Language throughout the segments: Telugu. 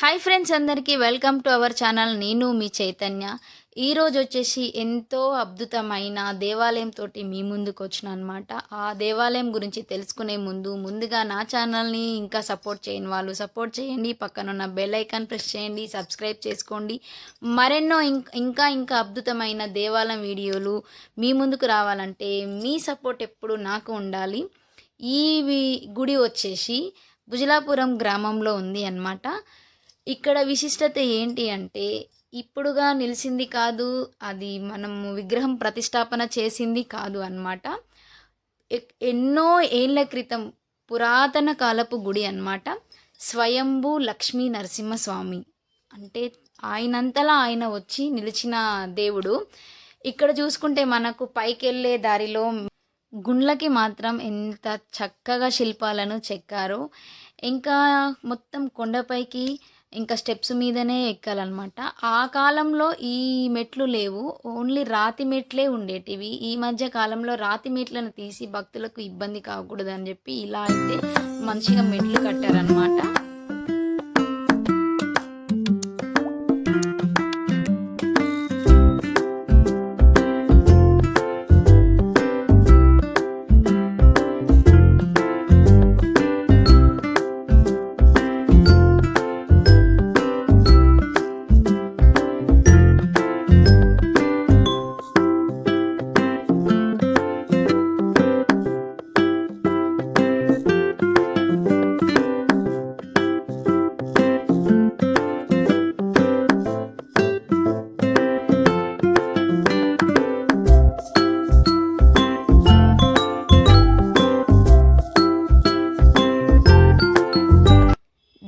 హాయ్ ఫ్రెండ్స్ అందరికీ వెల్కమ్ టు అవర్ ఛానల్ నేను మీ చైతన్య. ఈరోజు వచ్చేసి ఎంతో అద్భుతమైన దేవాలయం తోటి మీ ముందుకు వచ్చిన అనమాట ఆ దేవాలయం గురించి తెలుసుకునే ముందు ముందుగా నా ఛానల్ని ఇంకా సపోర్ట్ చేయని వాళ్ళు సపోర్ట్ చేయండి. పక్కనున్న బెల్ ఐకాన్ ప్రెస్ చేయండి సబ్స్క్రైబ్ చేసుకోండి. మరెన్నో ఇంకా ఇంకా అద్భుతమైన దేవాలయం వీడియోలు మీ ముందుకు రావాలంటే మీ సపోర్ట్ ఎప్పుడు నాకు ఉండాలి. ఈ గుడి వచ్చేసి భుజలాపురం గ్రామంలో ఉంది అన్నమాట. ఇక్కడ విశిష్టత ఏంటి అంటే ఇప్పుడుగా నిలిచింది కాదు అది మనము విగ్రహం ప్రతిష్టాపన చేసింది కాదు అన్నమాట. ఎన్నో ఏళ్ళ క్రితం పురాతన కాలపు గుడి అన్నమాట. స్వయంభూ లక్ష్మీ నరసింహస్వామి. అంటే ఆయనంతలా ఆయన వచ్చి నిలిచిన దేవుడు. ఇక్కడ చూసుకుంటే మనకు పైకెళ్ళే దారిలో గుండ్లకి మాత్రం ఎంత చక్కగా శిల్పాలను చెక్కారో ఇంకా మొత్తం కొండపైకి ఇంకా స్టెప్స్ మీదనే ఎక్కాలన్నమాట. ఆ కాలంలో ఈ మెట్లు లేవు. ఓన్లీ రాతి మెట్లే ఉండేటివి. ఈ మధ్య కాలంలో రాతి మెట్లను తీసి భక్తులకు ఇబ్బంది కాకూడదు అని చెప్పి ఇలా అయితే మంచిగా మెట్లు కట్టారనమాట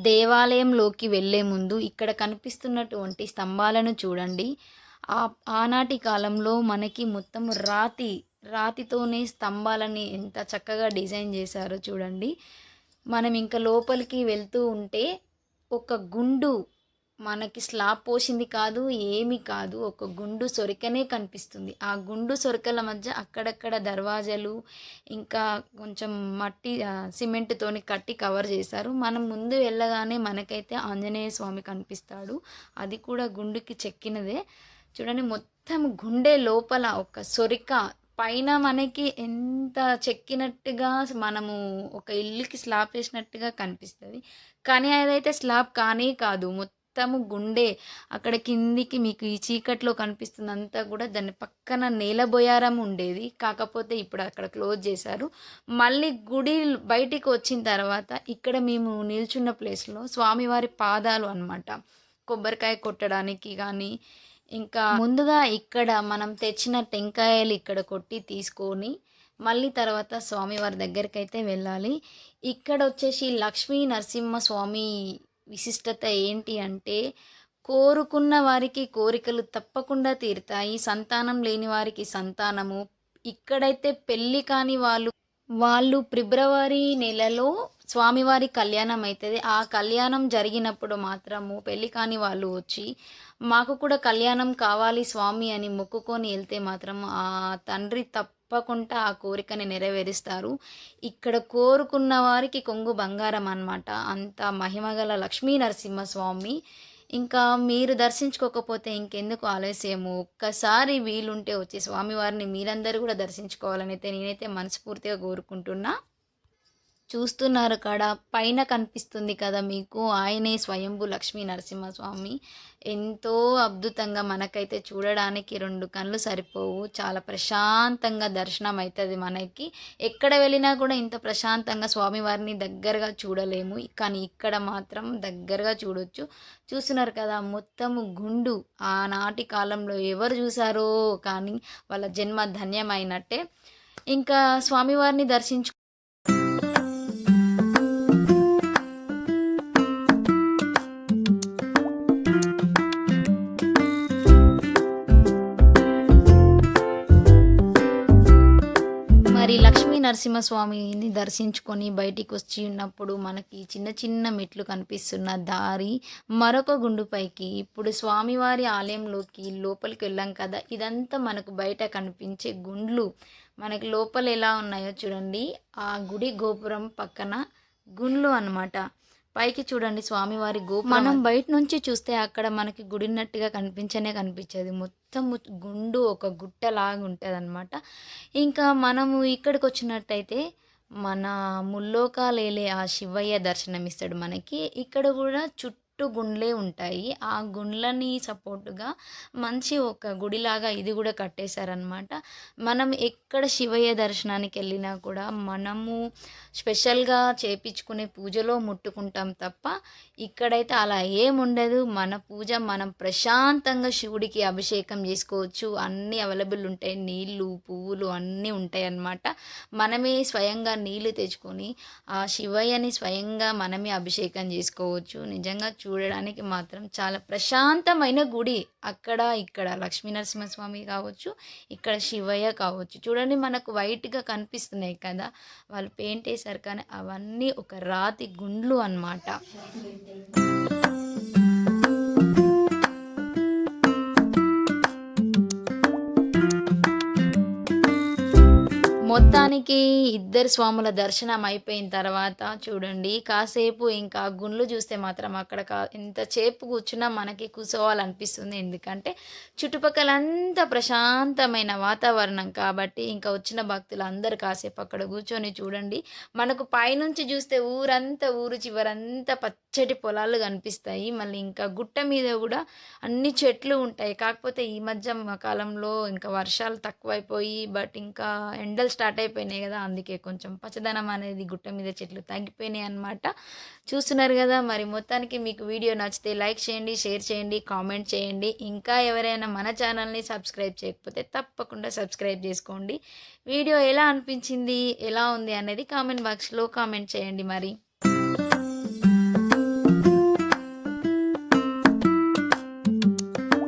దేవాలయంలోకి వెళ్ళే ముందు ఇక్కడ కనిపిస్తున్నటువంటి స్తంభాలను చూడండి. ఆ ఆనాటి కాలంలో మనకి మొత్తం రాతి రాతితోనే స్తంభాలని ఎంత చక్కగా డిజైన్ చేశారో చూడండి. మనం ఇంకా లోపలికి వెళ్తూ ఉంటే ఒక గుండు మనకి స్లాబ్ పోసింది కాదు ఏమి కాదు. ఒక గుండు సొరికనే కనిపిస్తుంది. ఆ గుండు సొరకల మధ్య అక్కడక్కడ దర్వాజాలు ఇంకా కొంచెం మట్టి సిమెంట్తోని కట్టి కవర్ చేశారు. మనం ముందు వెళ్ళగానే మనకైతే ఆంజనేయ స్వామి కనిపిస్తాడు. అది కూడా గుండుకి చెక్కినదే. చూడండి మొత్తం గుండె లోపల ఒక సొరిక. పైన మనకి ఎంత చెక్కినట్టుగా మనము ఒక ఇల్లుకి స్లాబ్ వేసినట్టుగా కనిపిస్తుంది. కానీ అదైతే స్లాబ్ కానే కాదు. మొత్తం మొత్తము గుండె. అక్కడ కిందికి మీకు ఈ చీకట్లో కనిపిస్తుంది అంతా కూడా దాని పక్కన నేలబోయారం ఉండేది. కాకపోతే ఇప్పుడు అక్కడ క్లోజ్ చేశారు. మళ్ళీ గుడి బయటికి వచ్చిన తర్వాత ఇక్కడ మేము నిల్చున్న ప్లేస్లో స్వామివారి పాదాలు అన్నమాట. కొబ్బరికాయ కొట్టడానికి కానీ ఇంకా ముందుగా ఇక్కడ మనం తెచ్చిన టెంకాయలు ఇక్కడ కొట్టి తీసుకొని మళ్ళీ తర్వాత స్వామివారి దగ్గరికి అయితే వెళ్ళాలి. ఇక్కడ వచ్చేసి లక్ష్మీ నరసింహ స్వామి విశిష్టత ఏంటి అంటే కోరుకున్న వారికి కోరికలు తప్పకుండా తీరుతాయి. సంతానం లేని వారికి సంతానము. ఇక్కడైతే పెళ్ళి కాని వాళ్ళు వాళ్ళు ఫిబ్రవరి నెలలో స్వామివారి కళ్యాణం అవుతుంది ఆ కళ్యాణం జరిగినప్పుడు మాత్రము పెళ్ళి కాని వాళ్ళు వచ్చి మాకు కూడా కళ్యాణం కావాలి స్వామి అని మొక్కుకొని వెళ్తే మాత్రం ఆ తండ్రి తప్పకుండా ఆ కోరికని నెరవేరుస్తారు. ఇక్కడ కోరుకున్న వారికి కొంగు బంగారం అన్నమాట. అంత మహిమగల లక్ష్మీ నరసింహస్వామి. ఇంకా మీరు దర్శించుకోకపోతే ఇంకెందుకు ఆలస్యము? ఒక్కసారి వీలుంటే వచ్చి స్వామివారిని మీరందరూ కూడా దర్శించుకోవాలని అయితే నేనైతే మనస్ఫూర్తిగా కోరుకుంటున్నా. చూస్తున్నారు కదా పైన కనిపిస్తుంది కదా మీకు. ఆయనే స్వయంభు లక్ష్మీ నరసింహస్వామి. ఎంతో అద్భుతంగా మనకైతే చూడడానికి రెండు కళ్ళు సరిపోవు. చాలా ప్రశాంతంగా దర్శనం అవుతుంది మనకి. ఎక్కడ వెళ్ళినా కూడా ఇంత ప్రశాంతంగా స్వామివారిని దగ్గరగా చూడలేము. కానీ ఇక్కడ మాత్రం దగ్గరగా చూడొచ్చు. చూస్తున్నారు కదా మొత్తం గుండు. ఆనాటి కాలంలో ఎవరు చూసారో కానీ వాళ్ళ జన్మ ధన్యమైనట్టే. ఇంకా స్వామివారిని దర్శించు మరి లక్ష్మీ నరసింహస్వామిని దర్శించుకొని బయటికి వచ్చి ఉన్నప్పుడు మనకి చిన్న చిన్న మెట్లు కనిపిస్తున్న దారి మరొక గుండుపైకి. ఇప్పుడు స్వామివారి ఆలయంలోకి లోపలికి వెళ్ళాం కదా ఇదంతా మనకు బయట కనిపించే గుండ్లు. మనకి లోపల ఎలా ఉన్నాయో చూడండి. ఆ గుడి గోపురం పక్కన గుండ్లు అన్నమాట. పైకి చూడండి స్వామివారి గోపురం మనం బయట నుంచి చూస్తే అక్కడ మనకి గుడిన్నట్టుగా కనిపించనే కనిపించేది. మొత్తం గుండు ఒక గుట్టలాగా ఉంటుంది అనమాట ఇంకా మనము ఇక్కడికి వచ్చినట్టయితే మన ముల్లోకాలేలే ఆ శివయ్య దర్శనం ఇస్తాడు మనకి. ఇక్కడ కూడా చుట్టూ చుట్టూ గుండ్లే ఉంటాయి. ఆ గుండ్లని సపోర్టుగా మంచి ఒక గుడిలాగా ఇది కూడా కట్టేశారనమాట మనం ఎక్కడ శివయ్య దర్శనానికి వెళ్ళినా కూడా మనము స్పెషల్గా చేపించుకునే పూజలో ముట్టుకుంటాం తప్ప ఇక్కడైతే అలా ఏముండదు. మన పూజ మనం ప్రశాంతంగా శివుడికి అభిషేకం చేసుకోవచ్చు. అన్నీ అవైలబుల్ ఉంటాయి. నీళ్ళు పువ్వులు అన్నీ ఉంటాయి అన్నమాట మనమే స్వయంగా నీళ్ళు తెచ్చుకొని ఆ శివయ్యని స్వయంగా మనమే అభిషేకం చేసుకోవచ్చు. నిజంగా చూ చూడడానికి మాత్రం చాలా ప్రశాంతమైన గుడి. అక్కడ ఇక్కడ లక్ష్మీనరసింహస్వామి కావచ్చు ఇక్కడ శివయ్య కావచ్చు. చూడండి మనకు వైట్గా కనిపిస్తున్నాయి కదా. వాళ్ళు పెయింట్ వేశారు కానీ అవన్నీ ఒక రాతి గుండ్లు అన్నమాట. మొత్తానికి ఇద్దరు స్వాముల దర్శనం అయిపోయిన తర్వాత చూడండి కాసేపు ఇంకా గుండ్లు చూస్తే మాత్రం అక్కడ కా ఎంతసేపు కూర్చున్నా మనకి కూర్చోవాలనిపిస్తుంది ఎందుకంటే చుట్టుపక్కల అంతా ప్రశాంతమైన వాతావరణం కాబట్టి ఇంకా వచ్చిన భక్తులు అందరు కాసేపు అక్కడ కూర్చొని చూడండి. మనకు పైనుంచి చూస్తే ఊరంతా ఊరు చివరంతా పచ్చటి పొలాలు కనిపిస్తాయి. మళ్ళీ ఇంకా గుట్ట మీద కూడా అన్ని చెట్లు ఉంటాయి. కాకపోతే ఈ మధ్య కాలంలో ఇంకా వర్షాలు తక్కువైపోయి బట్ ఇంకా ఎండలు స్టార్ట్ అయిపోయినాయి కదా అందుకే కొంచెం పచ్చదనం అనేది గుట్ట మీద చెట్లు తగ్గిపోయినాయి అనమాట చూస్తున్నారు కదా మరి మొత్తానికి మీకు వీడియో నచ్చితే లైక్ చేయండి షేర్ చేయండి కామెంట్ చేయండి. ఇంకా ఎవరైనా మన ఛానల్ని సబ్స్క్రైబ్ చేయకపోతే తప్పకుండా సబ్స్క్రైబ్ చేసుకోండి. వీడియో ఎలా అనిపించింది ఎలా ఉంది అనేది కామెంట్ బాక్స్లో కామెంట్ చేయండి మరి.